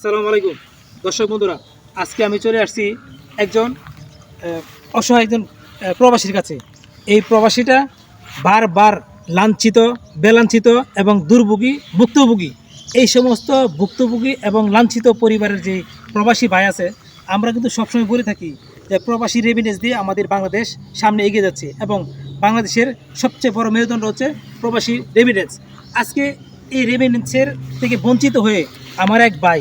আসসালামু আলাইকুম। দর্শক বন্ধুরা, আজকে আমি চলে আসছি একজন অসহায় একজন প্রবাসীর কাছে। এই প্রবাসীটা বারবার লাঞ্ছিত, বেলাঞ্ছিত এবং দুর্ভোগী, ভুক্তভোগী। এই সমস্ত ভুক্তভোগী এবং লাঞ্ছিত পরিবারের যে প্রবাসী ভাই আছে, আমরা কিন্তু সবসময় বলে থাকি যে প্রবাসী রেভিনেন্স দিয়ে আমাদের বাংলাদেশ সামনে এগিয়ে যাচ্ছে এবং বাংলাদেশের সবচেয়ে বড় মেরুদণ্ড হচ্ছে প্রবাসী রেভিডেন্স আজকে এই রেভিডেন্সের থেকে বঞ্চিত হয়ে আমার এক ভাই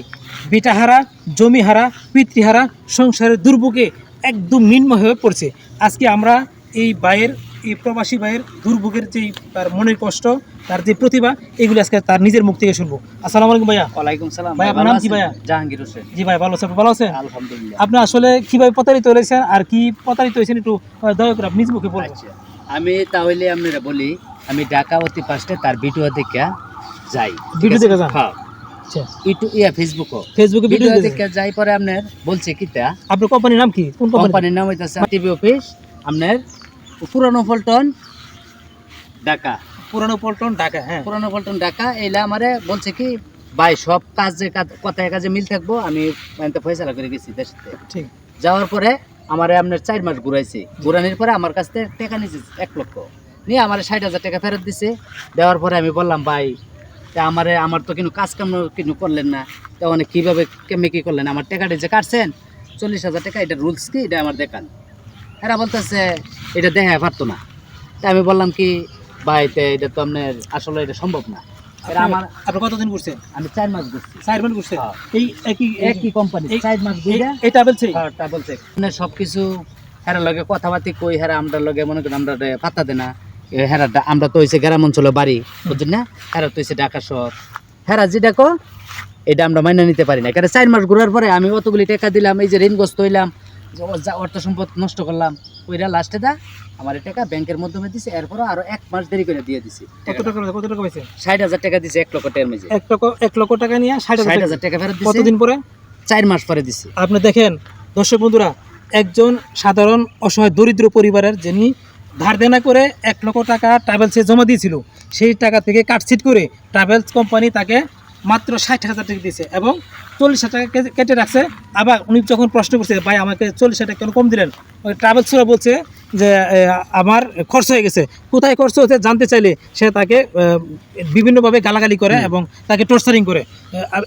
বেটাহারা জমিহারা পিতৃহারা সংসারের দুর্ভোগে একদম নিম্ন হয়ে পড়ছে। আজকে আমরা এই ভাইয়ের এই প্রবাসী ভাইয়ের দুর্ভোগের যে তার মনের কষ্ট তার যে প্রতিভা এগুলো আজকে তার নিজের মুখ থেকে শুনব। আসসালামু আলাইকুম ভাইয়া। ওয়ালাইকুম সালাম ভাই, আপনার নাম কি ভাইয়া? জাহাঙ্গীর হোসেন। জি ভাই ভালো আছেন ভালো আছেন? আলহামদুলিল্লাহ। আপনি আসলে কীভাবে প্রতারিত হয়েছেন আর কি প্রতারিত হয়েছেন একটু দয়া করে আপনি নিজ মুখে বলবেন আচ্ছা আমি তাহলে আপনারা বলি আমি ঢাকা অতি পাশে তার ভিডিও দেখে যাই ভিডিও দেখে যান? হ্যাঁ। আচ্ছা। ইউটিউব ইয়া ফেসবুকও ফেসবুকে ভিডিও ভিডিও দেখে দেখে যাই পরে আপনার বলছে আপনার কোম্পানির নাম কি? কোন কোম্পানির নাম হইতাছে টিভি অফিস আপনার পুরানো পল্টন ঢাকা। পুরানো পল্টন ঢাকা হ্যাঁ। পুরানো পল্টন ঢাকা এইলা আমারে বলছে কি ভাই সব কাজে কথায় কাজে মিল থাকব আমি মানে ফয়সালা করে গেছি দেশে ঠিক। যাওয়ার পরে আমার আপনার চার মাস ঘুরাইছে। ঘুরানোর পরে আমার কাছ থেকে টাকা নিয়েছে এক লক্ষ। নিয়ে আমার ষাট হাজার টাকা ফেরত দিছে। দেওয়ার পরে আমি বললাম ভাই তা আমারে আমার তো কিন্তু কাজ কাম কিন্তু করলেন না। তা মানে কীভাবে কেমনি কী করলেন? আমার টাকাটা যে কাটছেন চল্লিশ হাজার টাকা এটা রুলস কি? এটা আমার দেখান। এরা বলতেছে এটা দেখা পারতো না। তা আমি বললাম কি ভাই তে এটা তো আপনার আসলে এটা সম্ভব না। এটা আমার আপনি কতদিন করছেন আমি চার মাস চার করছেন হ্যাঁ। এই একই একই কোম্পানি চার মাস এই- হ্যাঁ, মানে সবকিছু হেরার লগে কথাবার্তি কই হেরা আমরা লগে মনে করেন আমরা পাতা পাত্তা দে না। এ হেরা আমরা তো হইছে গ্রাম অঞ্চলে বাড়ি বুঝছেন না? হেরা তো হইছে ঢাকা শহর। হেরা যেটা কো এটা আমরা মাইনা নিতে পারি না। কারণ চার মাস ঘোরার পরে আমি অতগুলি টাকা দিলাম এই যে ঋণগ্রস্ত হইলাম যে যা অর্থ সম্পদ নষ্ট করলাম ওইটা লাস্টে দা আমার টাকা ব্যাংকের মাধ্যমে দিছে এরপরও আরও এক মাস দেরি করে দিয়ে দিছি। কত টাকা কত টাকা পাইছে ষাট হাজার টাকা দিছে এক লক্ষ টাকার মেঝে। এক লক্ষ এক লক্ষ টাকা নিয়ে ষাট হাজার টাকা ফেরত দিছে। কতদিন পরে? চার মাস পরে দিছে। আপনি দেখেন দর্শক বন্ধুরা একজন সাধারণ অসহায় দরিদ্র পরিবারের যিনি ধার দেনা করে এক লক্ষ টাকা ট্রাভেলসে জমা দিয়েছিল। সেই টাকা থেকে কাটছিট করে ট্রাভেলস কোম্পানি তাকে মাত্র ষাট হাজার টাকা দিয়েছে এবং চল্লিশ হাজার টাকা কেটে- রাখছে। আবার উনি যখন প্রশ্ন করছে ভাই আমাকে চল্লিশ হাজার টাকা কেন কম দিলেন? ওই ট্রাভেলসরা বলছে যে আমার খরচ হয়ে গেছে। কোথায় খরচ হচ্ছে জানতে চাইলে সে তাকে বিভিন্নভাবে গালাগালি করে এবং তাকে টর্চারিং করে।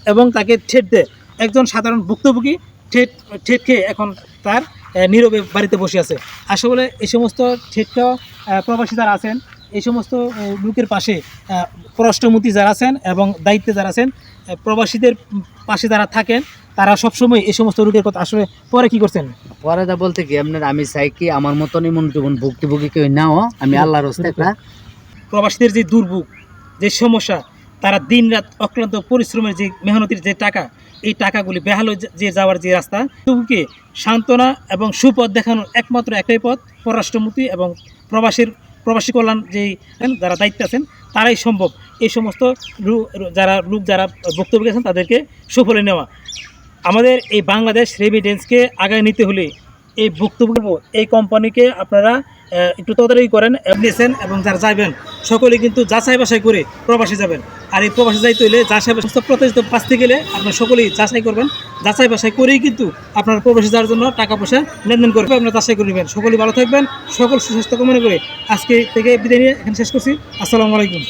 এবং তাকে ঠেট দেয়। একজন সাধারণ ভুক্তভোগী ঠেট ঠেট খেয়ে এখন তার নীরবে বাড়িতে বসে আছে। আসলে এই সমস্ত ঠেট প্রবাসী যারা আছেন এই সমস্ত লোকের পাশে পররাষ্ট্রমন্ত্রী যারা আছেন এবং দায়িত্বে যারা আছেন প্রবাসীদের পাশে যারা থাকেন তারা সবসময় এই সমস্ত লোকের কথা আসলে পরে কি করছেন? পরে দা বলতে কি আপনার আমি চাই কি আমার মতন এমন জীবন ভুক্তভোগী কেউ নাও আমি আল্লাহর একটা। প্রবাসীদের যে দুর্ভোগ যে সমস্যা তারা দিনরাত অক্লান্ত পরিশ্রমের যে মেহনতির যে টাকা এই টাকাগুলি বেহালো যে যাওয়ার যে রাস্তা, তবুকে সান্ত্বনা এবং সুপথ দেখানোর একমাত্র একটাই পথ, পররাষ্ট্রমন্ত্রী এবং প্রবাসীর প্রবাসী কল্যাণ যেই যারা দায়িত্ব আছেন, তারাই সম্ভব। এই সমস্ত যারা লোক যারা বক্তব্য গেছেন তাদেরকে সুফলে নেওয়া। আমাদের এই বাংলাদেশ রেমিডেন্সকে আগায় নিতে হলে এই বক্তব্য এই কোম্পানিকে আপনারা একটু তদারকি করেন নিয়েছেন এবং যারা যাবেন সকলে কিন্তু যাচাই বাছাই করে প্রবাসী যাবেন। আর এই প্রবাসী যাইতে হলে যাচাই সমস্ত প্রতিষ্ঠিত বাঁচতে গেলে আপনারা সকলেই যাচাই করবেন। যাচাই বাছাই করেই কিন্তু আপনার প্রবাসী যাওয়ার জন্য টাকা পয়সা লেনদেন করবে আপনারা যাচাই করে নেবেন। সকলেই ভালো থাকবেন, সকল সুস্বাস্থ্য কামনা করে আজকে থেকে বিদায় নিয়ে এখানে শেষ করছি। আসসালামু আলাইকুম।